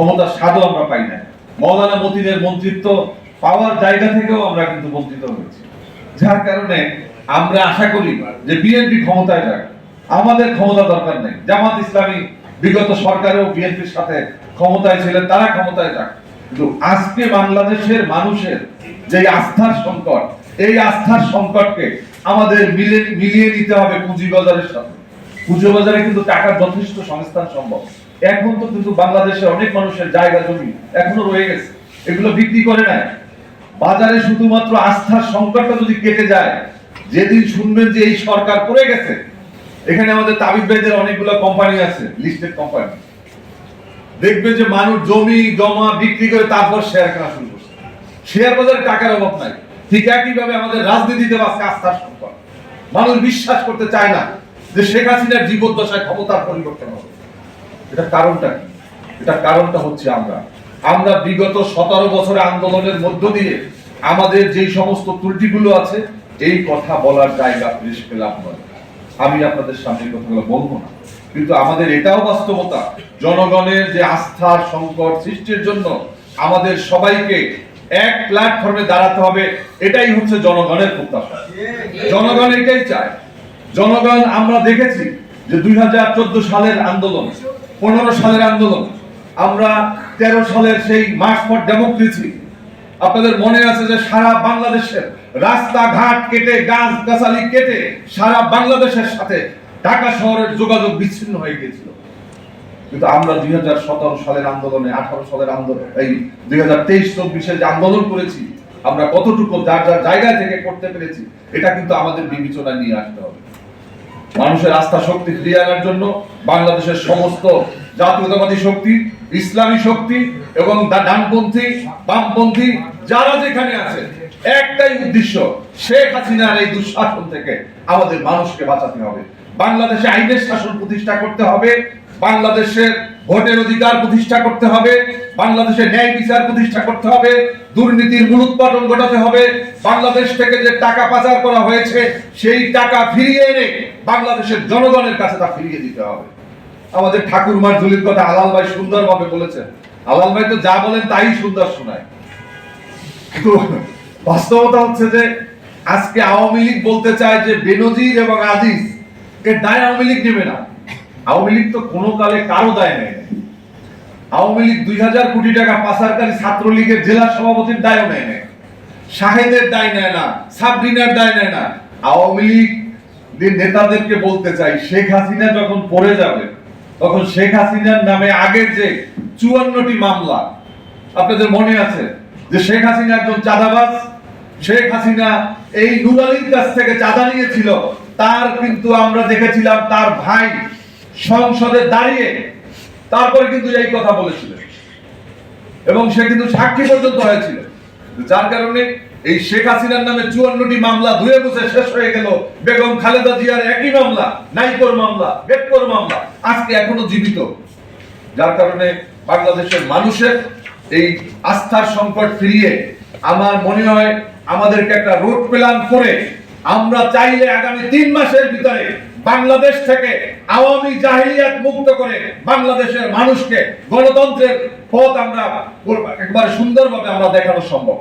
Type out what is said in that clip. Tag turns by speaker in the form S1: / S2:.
S1: ক্ষমতার স্বাদও আমরা পাই না মৌলানা মতিনের মন্ত্রিত্ব পাওয়ার জায়গা থেকেও আমরা কিন্তু বঞ্চিত হয়েছি। যার কারণে আমরা আশা করি যে বিএনপি ক্ষমতায় যাক। আমাদের ক্ষমতা দরকার নেই। জামাত ইসলামী বিগত সরকারেও বিএনপির সাথে ক্ষমতায় ছিলেন তারা ক্ষমতায় যাক। কিন্তু আজকে বাংলাদেশের মানুষের যে আস্থার সংকট, এই আস্থার সংকটকে আমাদের মিলে মিলিয়ে নিতে হবে পুঁজিবাজারের সাথে। পুঁজিবাজারে কিন্তু টাকার যথেষ্ট সংস্থান সম্ভব। এখন তো কিন্তু বাংলাদেশে অনেক মানুষের জায়গা জমি এখনও রয়ে গেছে। এগুলো বিক্রি করে নেয় বাজারে শুধুমাত্র আস্থার সংকটটা যদি কেটে যায়, যেদিন শুনবেন যে এই সরকার পড়ে গেছে, এখানে আমাদের তাবিজ ভাইদের অনেকগুলো কোম্পানি আছে লিস্টেড কোম্পানি। দেখবে যে মানুষ জমি, জমা বিক্রি করে তারপর শেয়ার কেনা শুরু করছে। শেয়ার বাজারে টাকার অভাব নাই। ঠিক একইভাবে আমাদের রাজনীতিতে আজকে আস্থার সংকট। মানুষ বিশ্বাস করতে চায় না যে শেখ হাসিনার জীবদ্দশায় ক্ষমতার পরিবর্তন হবে। এটা কারণটা কি? এটা কারণটা হচ্ছে আমরা। আমরা বিগত সতেরো বছরের আন্দোলনের মধ্য দিয়ে আমাদের যেই সমস্ত ত্রুটিগুলো আছে, এই কথা বলার জায়গা ফিরে পেলাম নয় আমি আপনাদের সামনে কথাগুলো বলব না। কিন্তু আমাদের এটাও বাস্তবতা, জনগণের যে আস্থার সংকট সৃষ্টির জন্য আমাদের সবাইকে এক প্ল্যাটফর্মে দাঁড়াতে হবে, এটাই হচ্ছে জনগণের প্রত্যাশা। জনগণ এটাই চায়। জনগণ, আমরা দেখেছি যে দুই হাজার চোদ্দ সালের আন্দোলন পনেরো সালের আন্দোলন। আমরা তেরো সালের সেই মার্চ ফর ডেমোক্রেসি আপনাদের মনে আছে যে সারা বাংলাদেশের রাস্তাঘাট কেটে গাছ গাছালি কেটে সারা বাংলাদেশের সাথে ঢাকা শহরের যোগাযোগ বিচ্ছিন্ন হয়ে গিয়েছিল। কিন্তু আমরা দুই হাজার সতেরো সালের আন্দোলনে, আঠারো সালের আন্দোলন, এই দুই হাজার তেইশ, চব্বিশে যে আন্দোলন করেছি, আমরা কতটুকু যার যার জায়গা থেকে করতে পেরেছি, এটা কিন্তু আমাদের বিবেচনায় নিয়ে আসতে হবে। মানুষের আস্থা শক্তি ফিরিয়ে আনার জন্য বাংলাদেশের সমস্ত জাতীয়তাবাদী শক্তি, ইসলামী শক্তি এবং ডানপন্থী, বামপন্থী, যারা যেখানে আছে, একটাই উদ্দেশ্য, শেখ হাসিনার এই দুঃশাসন থেকে আমাদের মানুষকে বাঁচাতে হবে। বাংলাদেশে আইনের শাসন প্রতিষ্ঠা করতে হবে বাংলাদেশের ভোটের অধিকার প্রতিষ্ঠা করতে হবে বাংলাদেশে ন্যায় বিচার প্রতিষ্ঠা করতে হবে, দুর্নীতির মূলোৎপাটন ঘটাতে হবে, বাংলাদেশ থেকে যে টাকা পাচার করা হয়েছে, সেই টাকা ফিরিয়ে এনে বাংলাদেশের জনগণের কাছে তা ফিরিয়ে দিতে হবে। আমাদের ঠাকুরমার ঝুলির কথা আলাল ভাই সুন্দরভাবে বলেছেন। আলাল ভাই তো যা বলেন তাই সুন্দর শোনায়। বাস্তবতা হচ্ছে যে আজকে আওয়ামী লীগ বলতে চায় যে বেনজির এবং আজিজ, এর দায় আওয়ামী লীগ নেবে না। আওয়ামী লীগ তো কোনো কালে কারও দায় নেয় আওয়ামী লীগ দুই হাজার কোটি টাকা পাচারকারী ছাত্রলীগের জেলা সভাপতির দায়ও নেয় না শাহেদের দায় নেয় না, সাবরিনার দায় নেয় না। আওয়ামী লীগ নেতাদেরকে বলতে চাই, শেখ হাসিনা যখন পড়ে যাবে, তখন শেখ হাসিনার নামে আগের যে চুয়ান্নটি মামলা, আপনাদের মনে আছে যে শেখ হাসিনা একজন চাঁদাবাজ? শেখ হাসিনা এই নুরালির কাছ থেকে চাঁদা নিয়েছিল। তার কিন্তু আমরা দেখেছিলাম তার ভাই সংসদে দাঁড়িয়ে তারপরে কিন্তু এই কথা বলেছিলেন। এবং সে কিন্তু সাক্ষী পর্যন্ত হয়েছিল। যার কারণে এই শেখ হাসিনার নামে চুয়ান্নটি মামলা ধুয়ে বুঝে শেষ হয়ে গেল। বেগম খালেদা জিয়ার একই মামলা, নাইকোর মামলা বেটকোর মামলা, আজকে এখনও জীবিত। যার কারণে বাংলাদেশের মানুষের এই আস্থার সংকট ফিরিয়ে আমার মনে হয় আমাদেরকে একটা রুট প্ল্যান করে আমরা চাইলে আগামী তিন মাসের ভিতরে বাংলাদেশ থেকে আওয়ামী জাহিলিয়াত মুক্ত করে বাংলাদেশের মানুষকে গণতন্ত্রের পথ আমরা একবার সুন্দরভাবে আমরা দেখানো সম্ভব।